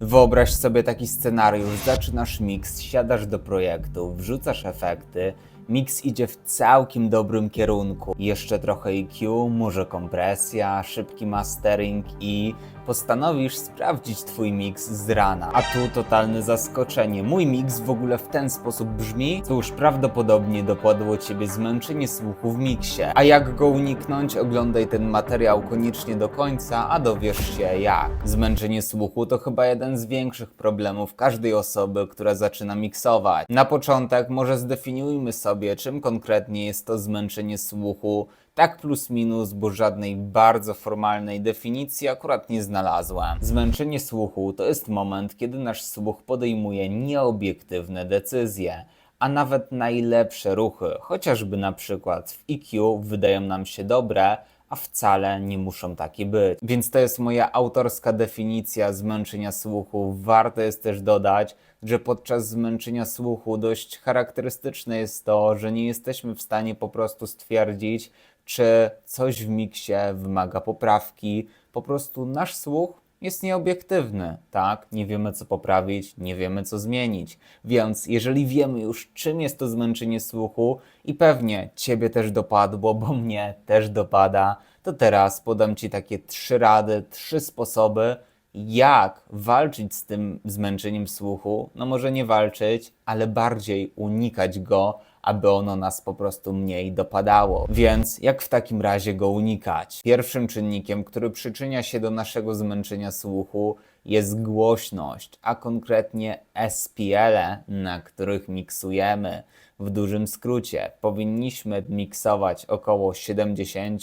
Wyobraź sobie taki scenariusz, zaczynasz mix, siadasz do projektu, wrzucasz efekty, mix idzie w całkiem dobrym kierunku. Jeszcze trochę EQ, może kompresja, szybki mastering i postanowisz sprawdzić twój mix z rana. A tu totalne zaskoczenie. Mój mix w ogóle w ten sposób brzmi, cóż prawdopodobnie dopadło ciebie zmęczenie słuchu w miksie. A jak go uniknąć? Oglądaj ten materiał koniecznie do końca, a dowiesz się jak. Zmęczenie słuchu to chyba jeden z większych problemów każdej osoby, która zaczyna miksować. Na początek może zdefiniujmy sobie, czym konkretnie jest to zmęczenie słuchu. Tak plus minus, bo żadnej bardzo formalnej definicji akurat nie znalazłem. Zmęczenie słuchu to jest moment, kiedy nasz słuch podejmuje nieobiektywne decyzje, a nawet najlepsze ruchy, chociażby na przykład w EQ wydają nam się dobre, a wcale nie muszą takie być. Więc to jest moja autorska definicja zmęczenia słuchu. Warto jest też dodać, że podczas zmęczenia słuchu dość charakterystyczne jest to, że nie jesteśmy w stanie po prostu stwierdzić, czy coś w miksie wymaga poprawki. Po prostu nasz słuch jest nieobiektywny, tak? Nie wiemy co poprawić, nie wiemy co zmienić. Więc jeżeli wiemy już czym jest to zmęczenie słuchu i pewnie ciebie też dopadło, bo mnie też dopada, to teraz podam ci takie trzy rady, trzy sposoby, jak walczyć z tym zmęczeniem słuchu. No może nie walczyć, ale bardziej unikać go, aby ono nas po prostu mniej dopadało. Więc jak w takim razie go unikać? Pierwszym czynnikiem, który przyczynia się do naszego zmęczenia słuchu, jest głośność, a konkretnie SPL, na których miksujemy. W dużym skrócie, powinniśmy miksować około 70,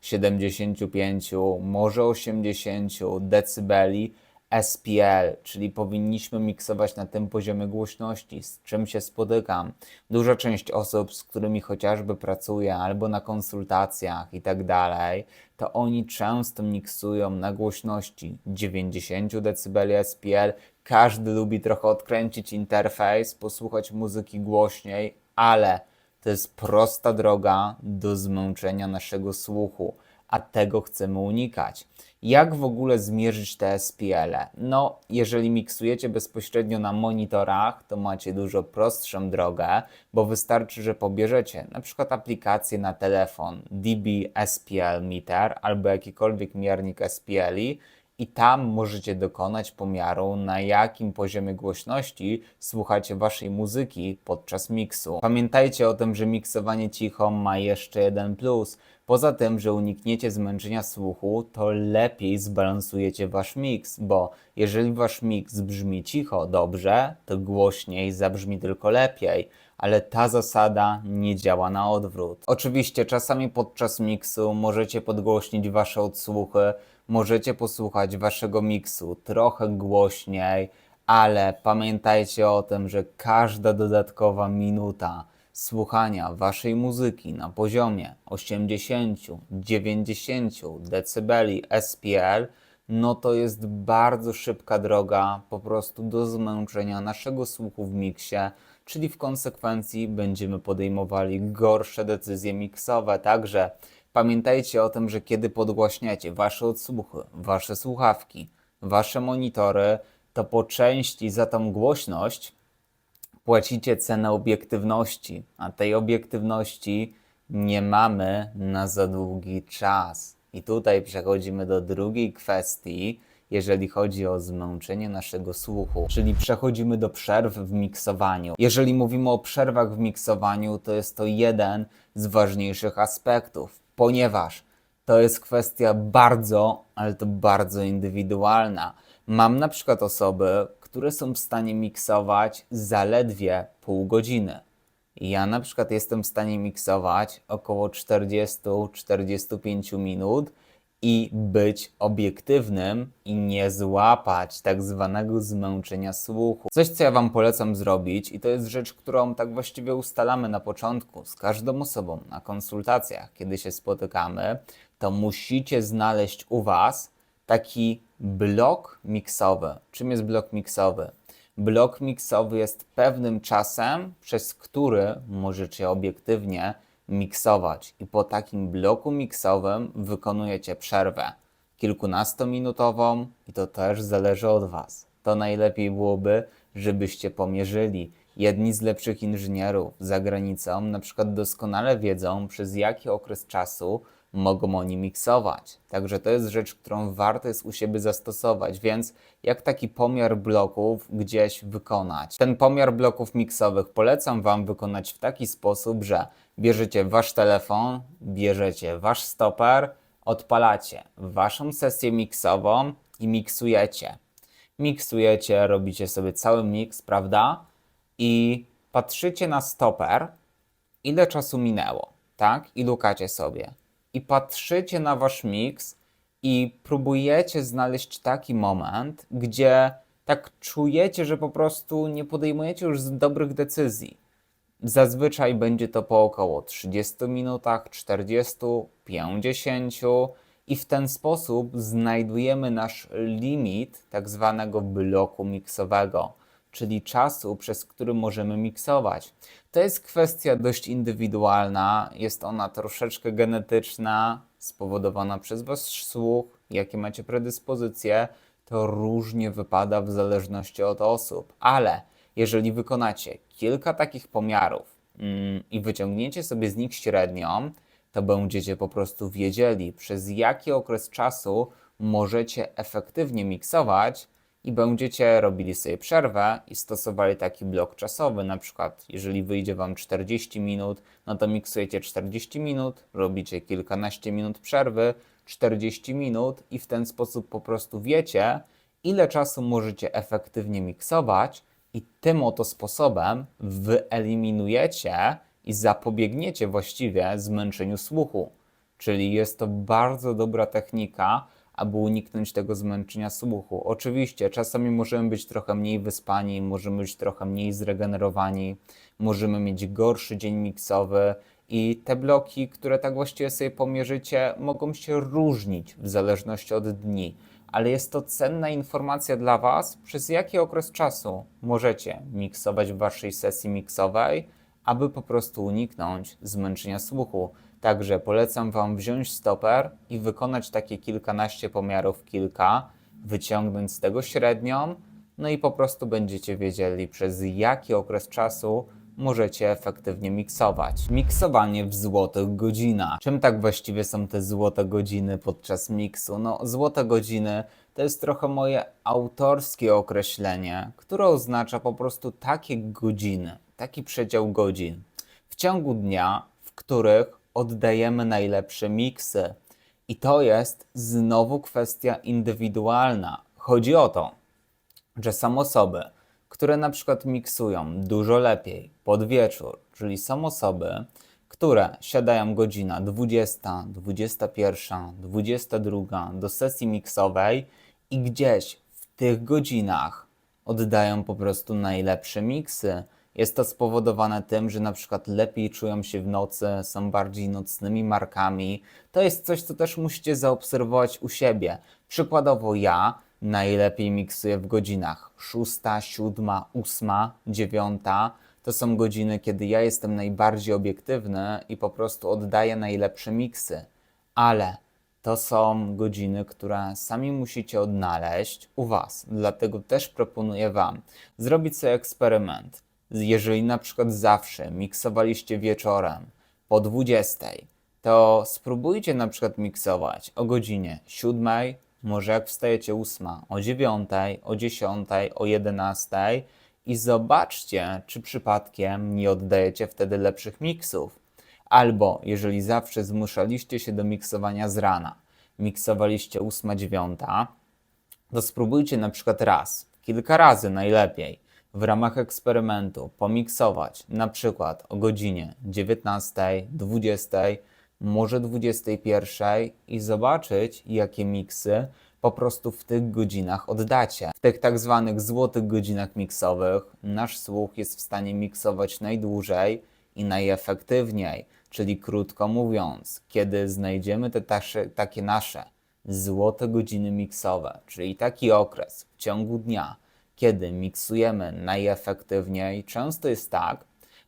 75, może 80 decybeli SPL, czyli powinniśmy miksować na tym poziomie głośności, z czym się spotykam. Duża część osób, z którymi chociażby pracuję, albo na konsultacjach i tak dalej, to oni często miksują na głośności 90 dB SPL. Każdy lubi trochę odkręcić interfejs, posłuchać muzyki głośniej, ale to jest prosta droga do zmęczenia naszego słuchu, a tego chcemy unikać. Jak w ogóle zmierzyć te SPL? -e? No, jeżeli miksujecie bezpośrednio na monitorach, to macie dużo prostszą drogę, bo wystarczy, że pobierzecie na przykład aplikację na telefon DB SPL Meter albo jakikolwiek miernik SPL-i i tam możecie dokonać pomiaru, na jakim poziomie głośności słuchacie waszej muzyki podczas miksu. Pamiętajcie o tym, że miksowanie cicho ma jeszcze jeden plus. Poza tym, że unikniecie zmęczenia słuchu, to lepiej zbalansujecie wasz miks, bo jeżeli wasz miks brzmi cicho dobrze, to głośniej zabrzmi tylko lepiej ale ta zasada nie działa na odwrót. Oczywiście czasami podczas miksu możecie podgłośnić wasze odsłuchy, możecie posłuchać waszego miksu trochę głośniej, ale pamiętajcie o tym, że każda dodatkowa minuta słuchania waszej muzyki na poziomie 80-90 dB SPL, no to jest bardzo szybka droga po prostu do zmęczenia naszego słuchu w miksie, czyli w konsekwencji będziemy podejmowali gorsze decyzje miksowe. Także pamiętajcie o tym, że kiedy podgłaśniacie wasze odsłuchy, wasze słuchawki, wasze monitory, to po części za tą głośność płacicie cenę obiektywności, a tej obiektywności nie mamy na za długi czas. I tutaj przechodzimy do drugiej kwestii, jeżeli chodzi o zmęczenie naszego słuchu, czyli przechodzimy do przerw w miksowaniu. Jeżeli mówimy o przerwach w miksowaniu, to jest to jeden z ważniejszych aspektów, ponieważ to jest kwestia bardzo, ale to bardzo indywidualna. Mam na przykład osoby, które są w stanie miksować zaledwie pół godziny. Ja na przykład jestem w stanie miksować około 40-45 minut i być obiektywnym i nie złapać tak zwanego zmęczenia słuchu. Coś, co ja Wam polecam zrobić, i to jest rzecz, którą tak właściwie ustalamy na początku z każdą osobą na konsultacjach, kiedy się spotykamy, to musicie znaleźć u Was taki blok miksowy. Czym jest blok miksowy? Blok miksowy jest pewnym czasem, przez który możecie obiektywnie miksować. I po takim bloku miksowym wykonujecie przerwę kilkunastominutową i to też zależy od Was. to najlepiej byłoby, żebyście pomierzyli. Jedni z lepszych inżynierów za granicą na przykład doskonale wiedzą, przez jaki okres czasu mogą oni miksować. Także to jest rzecz, którą warto jest u siebie zastosować, więc jak taki pomiar bloków gdzieś wykonać. Ten pomiar bloków miksowych polecam Wam wykonać w taki sposób, że bierzecie Wasz telefon, bierzecie Wasz stoper, odpalacie Waszą sesję miksową i miksujecie. Miksujecie, robicie sobie cały miks, prawda? I patrzycie na stoper, ile czasu minęło, tak? I lukacie sobie. I patrzycie na wasz miks i próbujecie znaleźć taki moment, gdzie tak czujecie, że po prostu nie podejmujecie już dobrych decyzji. Zazwyczaj będzie to po około 30 minutach, 40, 50 i w ten sposób znajdujemy nasz limit tak zwanego bloku miksowego, czyli czasu, przez który możemy miksować. To jest kwestia dość indywidualna, jest ona troszeczkę genetyczna, spowodowana przez wasz słuch, jakie macie predyspozycje, to różnie wypada w zależności od osób, ale jeżeli wykonacie kilka takich pomiarów mm, i wyciągniecie sobie z nich średnią, to będziecie po prostu wiedzieli, przez jaki okres czasu możecie efektywnie miksować i będziecie robili sobie przerwę i stosowali taki blok czasowy. Na przykład, jeżeli wyjdzie Wam 40 minut, no to miksujecie 40 minut, robicie kilkanaście minut przerwy, 40 minut i w ten sposób po prostu wiecie, ile czasu możecie efektywnie miksować i tym oto sposobem wyeliminujecie i zapobiegniecie właściwie zmęczeniu słuchu. Czyli jest to bardzo dobra technika, aby uniknąć tego zmęczenia słuchu. Oczywiście, czasami możemy być trochę mniej wyspani, możemy być trochę mniej zregenerowani, możemy mieć gorszy dzień miksowy i te bloki, które tak właściwie sobie pomierzycie, mogą się różnić w zależności od dni. Ale jest to cenna informacja dla Was, przez jaki okres czasu możecie miksować w Waszej sesji miksowej, aby po prostu uniknąć zmęczenia słuchu. Także polecam Wam wziąć stoper i wykonać takie kilkanaście pomiarów, kilka, wyciągnąć z tego średnią, no i po prostu będziecie wiedzieli, przez jaki okres czasu możecie efektywnie miksować. Miksowanie w złotych godzinach. Czym tak właściwie są te złote godziny podczas miksu? No, złote godziny to jest trochę moje autorskie określenie, które oznacza po prostu takie godziny, taki przedział godzin w ciągu dnia, w których oddajemy najlepsze miksy. I to jest znowu kwestia indywidualna. Chodzi o to, że są osoby, które na przykład miksują dużo lepiej pod wieczór, czyli są osoby, które siadają godzina 20, 21, 22 do sesji miksowej i gdzieś w tych godzinach oddają po prostu najlepsze miksy. Jest to spowodowane tym, że na przykład lepiej czują się w nocy, są bardziej nocnymi markami. To jest coś, co też musicie zaobserwować u siebie. Przykładowo ja najlepiej miksuję w godzinach 6, 7, 8, 9. To są godziny, kiedy ja jestem najbardziej obiektywny i po prostu oddaję najlepsze miksy. Ale to są godziny, które sami musicie odnaleźć u Was. Dlatego też proponuję Wam zrobić sobie eksperyment. Jeżeli na przykład zawsze miksowaliście wieczorem po 20, to spróbujcie na przykład miksować o godzinie 7, może jak wstajecie 8, o 9, o 10, o 11 i zobaczcie, czy przypadkiem nie oddajecie wtedy lepszych miksów. Albo jeżeli zawsze zmuszaliście się do miksowania z rana, miksowaliście 8-9, to spróbujcie na przykład raz, kilka razy najlepiej, w ramach eksperymentu pomiksować na przykład o godzinie 19, 20, może 21 i zobaczyć, jakie miksy po prostu w tych godzinach oddacie. W tych tak zwanych złotych godzinach miksowych nasz słuch jest w stanie miksować najdłużej i najefektywniej. Czyli krótko mówiąc, kiedy znajdziemy te tasze, takie nasze złote godziny miksowe, czyli taki okres w ciągu dnia, kiedy miksujemy najefektywniej, często jest tak,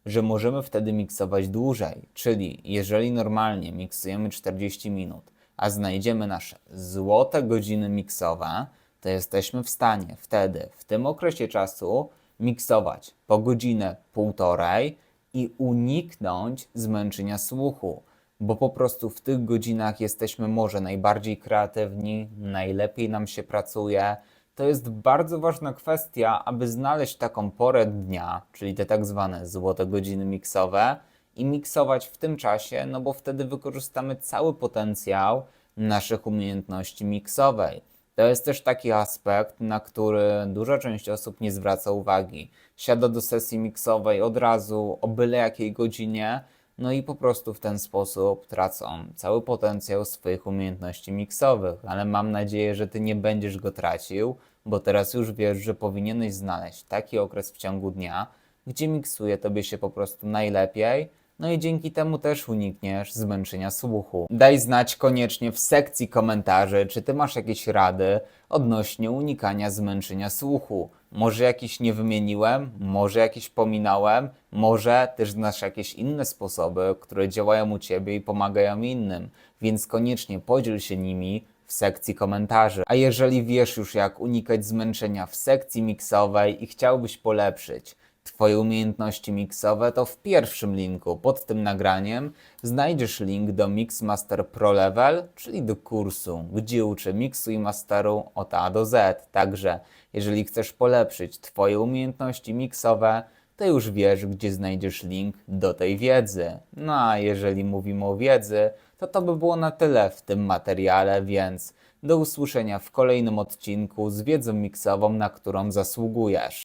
że możemy wtedy miksować dłużej. Czyli jeżeli normalnie miksujemy 40 minut, a znajdziemy nasze złote godziny miksowe, to jesteśmy w stanie wtedy, w tym okresie czasu, miksować po godzinę, półtorej i uniknąć zmęczenia słuchu, bo po prostu w tych godzinach jesteśmy może najbardziej kreatywni, najlepiej nam się pracuje. To jest bardzo ważna kwestia, aby znaleźć taką porę dnia, czyli te tak zwane złote godziny miksowe i miksować w tym czasie, no bo wtedy wykorzystamy cały potencjał naszych umiejętności miksowej. To jest też taki aspekt, na który duża część osób nie zwraca uwagi. Siada do sesji miksowej od razu, o byle jakiej godzinie, no i po prostu w ten sposób tracą cały potencjał swoich umiejętności miksowych. Ale mam nadzieję, że ty nie będziesz go tracił, bo teraz już wiesz, że powinieneś znaleźć taki okres w ciągu dnia, gdzie miksuje tobie się po prostu najlepiej. No i dzięki temu też unikniesz zmęczenia słuchu. Daj znać koniecznie w sekcji komentarzy, czy ty masz jakieś rady odnośnie unikania zmęczenia słuchu. Może jakieś nie wymieniłem, może jakieś pominąłem, może też znasz jakieś inne sposoby, które działają u ciebie i pomagają innym, więc koniecznie podziel się nimi w sekcji komentarzy. A jeżeli wiesz już jak unikać zmęczenia w sekcji miksowej i chciałbyś polepszyć Twoje umiejętności miksowe, to w pierwszym linku pod tym nagraniem znajdziesz link do Mixmaster Pro Level, czyli do kursu, gdzie uczę miksu i masteru od A do Z. Także jeżeli chcesz polepszyć Twoje umiejętności miksowe, to już wiesz, gdzie znajdziesz link do tej wiedzy. No a jeżeli mówimy o wiedzy, to to by było na tyle w tym materiale, więc do usłyszenia w kolejnym odcinku z wiedzą miksową, na którą zasługujesz.